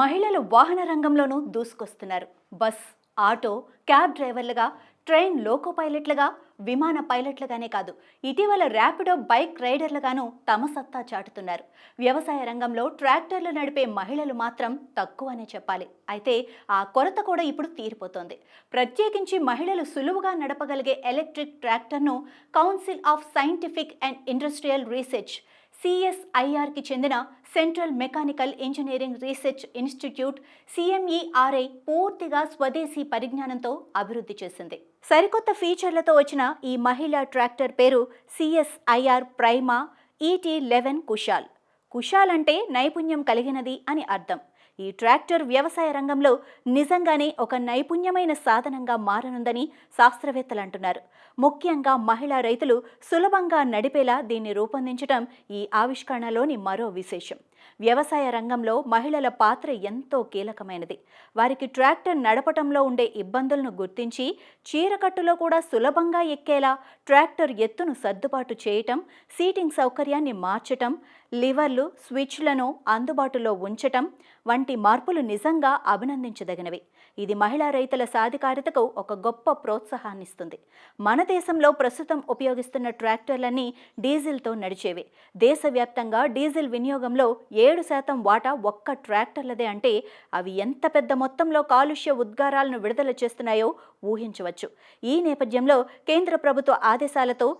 మహిళలు వాహన రంగంలోనూ దూసుకొస్తున్నారు. బస్ ఆటో క్యాబ్ డ్రైవర్లుగా ట్రైన్ లోకో పైలట్లుగా విమాన పైలట్లుగానే కాదు ఇటీవల ర్యాపిడో బైక్ రైడర్లుగాను తమ సత్తా చాటుతున్నారు. వ్యవసాయ రంగంలో ట్రాక్టర్లు నడిపే మహిళలు మాత్రం తక్కువనే చెప్పాలి. అయితే ఆ కొరత కూడా ఇప్పుడు తీరిపోతోంది. ప్రత్యేకించి మహిళలు సులువుగా నడపగలిగే ఎలక్ట్రిక్ ట్రాక్టర్ను council of scientific and industrial research సిఎస్ఐఆర్కి చెందిన central mechanical engineering research institute CMERI పూర్తిగా స్వదేశీ పరిజ్ఞానంతో అభివృద్ధి చేసింది. సరికొత్త ఫీచర్లతో వచ్చిన ఈ మహిళా ట్రాక్టర్ పేరు CSIR prima ET eleven Kushal Kushal అంటే నైపుణ్యం కలిగినది అని అర్థం. ఈ ట్రాక్టర్ వ్యవసాయ రంగంలో నిజంగానే ఒక నైపుణ్యమైన సాధనంగా మారనుందని శాస్త్రవేత్తలు అంటున్నారు. ముఖ్యంగా మహిళా రైతులు సులభంగా నడిపేలా దీన్ని రూపొందించడం ఈ ఆవిష్కరణలోని మరో విశేషం. వ్యవసాయ రంగంలో మహిళల పాత్ర ఎంతో కీలకమైనది. వారికి ట్రాక్టర్ నడపటంలో ఉండే ఇబ్బందులను గుర్తించి చీరకట్టులో కూడా సులభంగా ఎక్కేలా ట్రాక్టర్ ఎత్తును సర్దుబాటు చేయటం సీటింగ్ సౌకర్యాన్ని మార్చటం లివర్లు స్విచ్లను అందుబాటులో ఉంచటం వంటి మార్పులు నిజంగా అభినందించదగినవి. ఇది మహిళా రైతుల సాధికారితకు ఒక గొప్ప ప్రోత్సాహాన్నిస్తుంది. మన దేశంలో ప్రస్తుతం ఉపయోగిస్తున్న ట్రాక్టర్లన్నీ డీజిల్తో నడిచేవి. దేశవ్యాప్తంగా డీజిల్ వినియోగంలో ఏడు శాతం వాటా ఒక్క ట్రాక్టర్లదే అంటే అవి ఎంత పెద్ద మొత్తంలో కాలుష్య ఉద్గారాలను విడుదల చేస్తున్నాయో ఊహించవచ్చు. ఈ నేపథ్యంలో కేంద్ర ప్రభుత్వ ఆదేశాలతో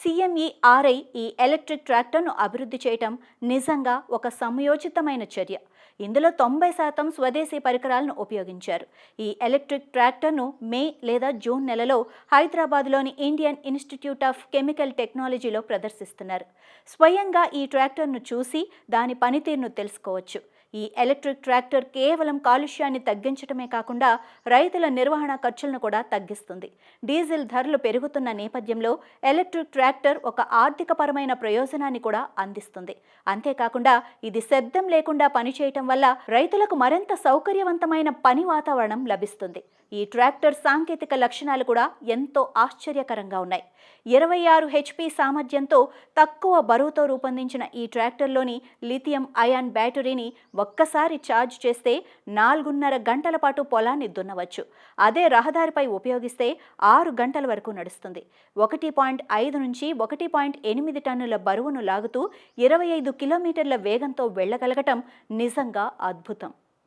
సిఎంఈఆర్ఐ ఈ ఎలక్ట్రిక్ ట్రాక్టర్ను అభివృద్ధి చేయటం నిజంగా ఒక సమయోచితమైన చర్య. ఇందులో తొంభై శాతం స్వదేశీ పరికరాలను ఉపయోగించారు. ఈ ఎలక్ట్రిక్ ట్రాక్టర్ను మే లేదా జూన్ నెలలో హైదరాబాద్లోని ఇండియన్ ఇన్స్టిట్యూట్ ఆఫ్ కెమికల్ టెక్నాలజీలో ప్రదర్శిస్తున్నారు. స్వయంగా ఈ ట్రాక్టర్ను చూసి దాని పనితీరును తెలుసుకోవచ్చు. ఈ ఎలక్ట్రిక్ ట్రాక్టర్ కేవలం కాలుష్యాన్ని తగ్గించడమే కాకుండా రైతుల నిర్వహణ ఖర్చులను కూడా తగ్గిస్తుంది. డీజిల్ ధరలు పెరుగుతున్న నేపథ్యంలో ఎలక్ట్రిక్ ట్రాక్టర్ ఒక ఆర్థికపరమైన ప్రయోజనాన్ని కూడా అందిస్తుంది. అంతేకాకుండా ఇది శబ్దం లేకుండా పనిచేయటం వల్ల రైతులకు మరింత సౌకర్యవంతమైన పని వాతావరణం లభిస్తుంది. ఈ ట్రాక్టర్ సాంకేతిక లక్షణాలు కూడా ఎంతో ఆశ్చర్యకరంగా ఉన్నాయి. ఇరవై ఆరు హెచ్పి సామర్థ్యంతో తక్కువ బరువుతో రూపొందించిన ఈ ట్రాక్టర్లోని లిథియం అయాన్ బ్యాటరీని ఒక్కసారి ఛార్జ్ చేస్తే నాలుగున్నర గంటల పాటు పొలాన్ని దున్నవచ్చు. అదే రహదారిపై ఉపయోగిస్తే ఆరు గంటల వరకు నడుస్తుంది. ఒకటి పాయింట్ ఐదు నుంచి ఒకటి పాయింట్ ఎనిమిది టన్నుల బరువును లాగుతూ ఇరవై ఐదు కిలోమీటర్ల వేగంతో వెళ్ళగలగటం నిజంగా అద్భుతం.